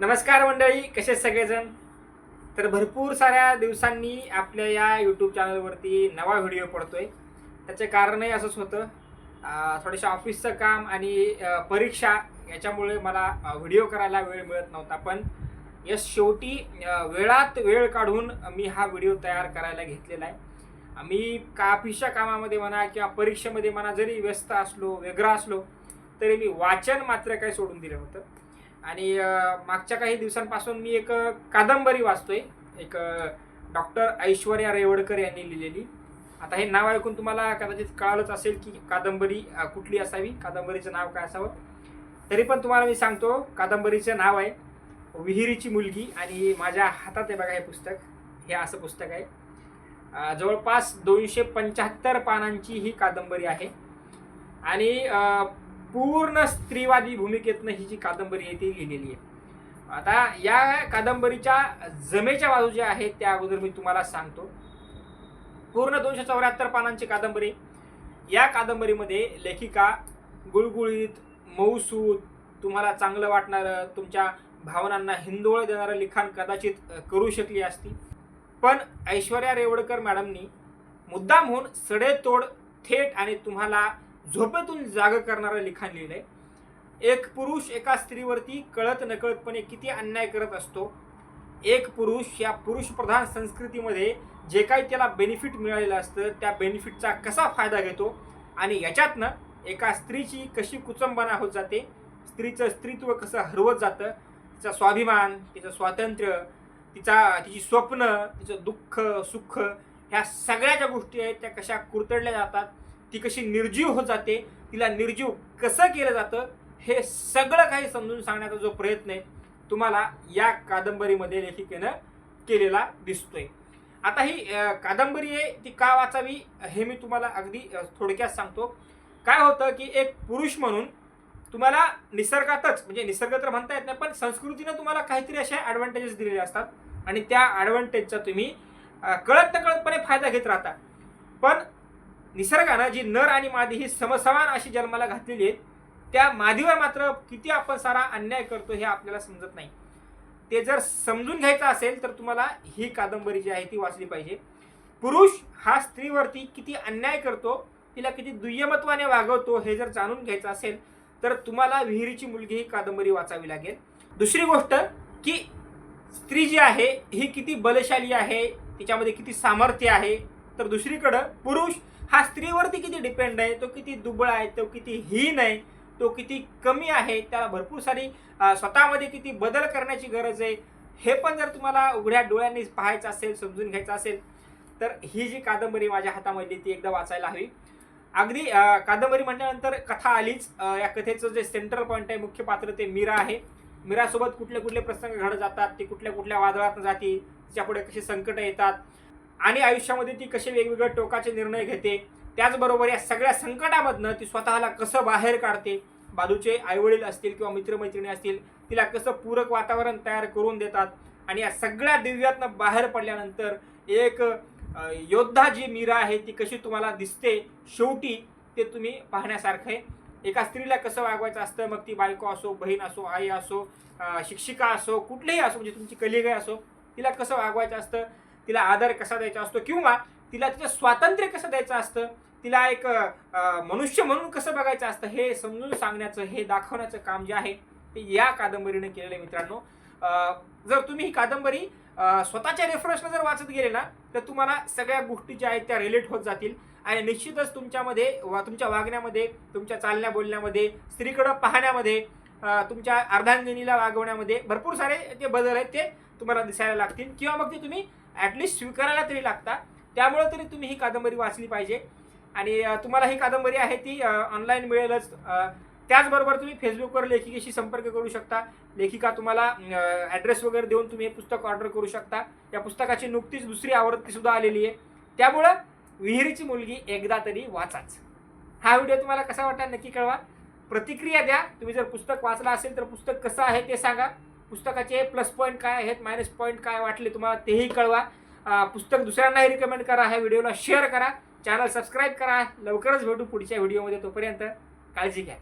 नमस्कार मंडळी कसे सगळेजण? तर भरपूर साऱ्या दिवसांनी आपल्या या यूट्यूब चॅनलवरती नवा व्हिडिओ पडतोय. त्याचं कारणही असंच होतं. अं, ऑफिसचं काम आणि परीक्षा याच्यामुळे मला व्हिडिओ करायला वेळ मिळत नव्हता. पण यस शेवटी वेळात वेळ काढून मी हा व्हिडिओ तयार करायला घेतलेला आहे. मी का ऑफिसच्या कामामध्ये म्हणा किंवा परीक्षेमध्ये म्हणा जरी व्यस्त असलो वेगळा असलो तरी मी वाचन मात्र काही सोडून दिलं होतं. आणि मागच्या काही दिवसांपासून मी एक कादंबरी वाचतोय. एक डॉक्टर ऐश्वर्या रेवडकर यांनी लिहिलेली. आता हे नाव ऐकून तुम्हाला कदाचित कळालंच असेल की कादंबरी कुठली असावी? कादंबरीचं नाव काय असावं? तरी पण तुम्हाला मी सांगतो कादंबरीचं नाव आहे विहिरीची मुलगी आणि माझ्या हातात आहे बघा हे पुस्तक. हे असं पुस्तक आहे. जवळपास दोनशे पंच्याहत्तर पानांची ही कादंबरी आहे. आणि पूर्ण स्त्रीवादी भूमिकेतनं ही जी कादंबरी आहे ती लिहिलेली आहे. आता या कादंबरीच्या जमेच्या बाजू ज्या आहेत त्या अगोदर मी तुम्हाला सांगतो. पूर्ण दोनशे चौऱ्याहत्तर पानांची कादंबरी. या कादंबरीमध्ये लेखिका गुळगुळीत मऊसूद तुम्हाला चांगलं वाटणारं तुमच्या भावनांना हिंदोळ देणारं लिखाण कदाचित करू शकली असती. पण ऐश्वर्या रेवडकर मॅडमनी मुद्दामहून सडेतोड थेट आणि तुम्हाला झोपेतून जाग करणारं लिखाण लिहिलंय. एक पुरुष एका स्त्रीवरती कळत नकळतपणे किती अन्याय करत असतो. एक पुरुष या पुरुषप्रधान संस्कृतीमध्ये जे काही त्याला बेनिफिट मिळालेलं असतं त्या बेनिफिटचा कसा फायदा घेतो? आणि याच्यातनं एका स्त्रीची कशी कुचंबना होत जाते? स्त्रीचं स्त्रीत्व कसं हरवत जातं? तिचा स्वाभिमान तिचं स्वातंत्र्य तिचा तिची स्वप्न तिचं दुःख सुख ह्या सगळ्या ज्या गोष्टी आहेत त्या कशा कुरतडल्या जातात? ती कशी निर्जीव होत जाते तिला निर्जीव कसं केलं जातं हे सगळं काही समजून सांगण्याचा जो प्रयत्न आहे तुम्हाला या कादंबरीमध्ये लेखिकेनं केलेला दिसतोय. आता ही कादंबरी आहे ती का वाचावी हे मी तुम्हाला अगदी थोडक्यात सांगतो. काय होतं की एक पुरुष म्हणून तुम्हाला निसर्गातच म्हणजे निसर्ग तर म्हणता येत नाही पण संस्कृतीनं तुम्हाला काहीतरी असे ॲडव्हान्टेजेस दिलेले असतात. आणि त्या ॲडव्हान्टेजचा तुम्ही कळत न कळतपणे फायदा घेत राहता. पण निसर्गानं जी नर आणि मादी ही समसमान अशी जन्माला घातलेली आहेत त्या मादीवर मात्र किती आपण सारा अन्याय करतो हे आपल्याला समजत नाही. ते जर समजून घ्यायचं असेल तर तुम्हाला ही कादंबरी जी आहे ती वाचली पाहिजे. पुरुष हा स्त्रीवरती किती अन्याय करतो तिला किती दुय्यमत्वाने वागवतो हे जर जाणून घ्यायचं असेल तर तुम्हाला विहिरीची मुलगी ही कादंबरी वाचावी लागेल. दुसरी गोष्ट की स्त्री जी आहे ही किती बलशाली आहे तिच्यामध्ये किती सामर्थ्य आहे तर दुसरीकडं पुरुष हा स्त्रीवरती किती डिपेंड आहे तो किती दुबळ आहे तो किती हीन आहे तो किती कमी आहे त्याला भरपूर सारी स्वतःमध्ये किती बदल करण्याची गरज आहे हे पण जर तुम्हाला उघड्या डोळ्यांनी पाहायचं असेल समजून घ्यायचं असेल तर ही जी कादंबरी माझ्या हातामधली ती एकदा वाचायला हवी. अगदी कादंबरी म्हटल्यानंतर कथा आलीच. या कथेचं जे सेंट्रल पॉईंट आहे मुख्य पात्र ते मीरा आहे. मीरासोबत कुठले कुठले प्रसंग घडत जातात ती कुठल्या कुठल्या वादळात जाती तिच्यापुढे कशी संकट येतात आणि आयुष्यामध्ये ती कसे वेगवेगळे टोकाचे निर्णय घेते त्याचबरोबर या सगळ्या संकटामधनं ती स्वतःला कसं बाहेर काढते बाजूचे आईवडील असतील किंवा मित्रमैत्रिणी असतील तिला कसं पूरक वातावरण तयार करून देतात आणि या सगळ्या दिव्यातनं बाहेर पडल्यानंतर एक योद्धा जी मीरा आहे ती कशी तुम्हाला दिसते शेवटी ते तुम्ही पाहण्यासारखं आहे. एका स्त्रीला कसं वागवायचं असतं मग ती बायको असो बहीण असो आई असो शिक्षिका असो कुठलीही असो म्हणजे तुमची कलिगाय असो तिला कसं वागवायचं असतं तिला आदर कसा द्यायचा असतो किंवा तिला तिचं स्वातंत्र्य कसं द्यायचं असतं? तिला एक मनुष्य म्हणून कसं बघायचं असतं? हे समजून सांगण्याचं हे दाखवण्याचं काम जे आहे ते या कादंबरीने केलेलं आहे मित्रांनो. जर तुम्ही ही कादंबरी स्वतःच्या रेफरन्सनं जर वाचत गेले ना तर तुम्हाला सगळ्या गोष्टी ज्या आहेत त्या रिलेट होत जातील. आणि निश्चितच तुमच्यामध्ये वा तुमच्या वागण्यामध्ये तुमच्या चालण्या बोलण्यामध्ये स्त्रीकडं पाहण्यामध्ये तुमच्या अर्धांगिनीला वागवण्यामध्ये भरपूर सारे ते बदल आहेत ते तुम्हाला दिसायला लागतील. किंवा मग ते तुम्ही ॲटलिस्ट स्वीकारायला तरी लागता त्यामुळं तरी तुम्ही ही कादंबरी वाचली पाहिजे. आणि तुम्हाला ही कादंबरी आहे ती ऑनलाईन मिळेलच. त्याचबरोबर तुम्ही फेसबुकवर लेखिकेशी संपर्क करू शकता. लेखिका तुम्हाला ॲड्रेस वगैरे देऊन तुम्ही हे पुस्तक ऑर्डर करू शकता. या पुस्तकाची नुकतीच दुसरी आवृत्तीसुद्धा आलेली आहे. त्यामुळं विहिरीची मुलगी एकदा तरी वाचाच. हा व्हिडिओ तुम्हाला कसा वाटला नक्की कळवा. प्रतिक्रिया द्या. तुम्ही जर पुस्तक वाचलं असेल तर पुस्तक कसं आहे ते सांगा. पुस्तकाचे प्लस पॉईंट काय आहेत मायनस पॉईंट काय वाटले तुम्हाला तेही कळवा. पुस्तक दुसऱ्यांनाही रिकमेंड करा ह्या व्हिडिओला शेअर करा. चॅनल सबस्क्राईब करा. लवकरच भेटू पुढच्या व्हिडिओमध्ये तोपर्यंत काळजी घ्या.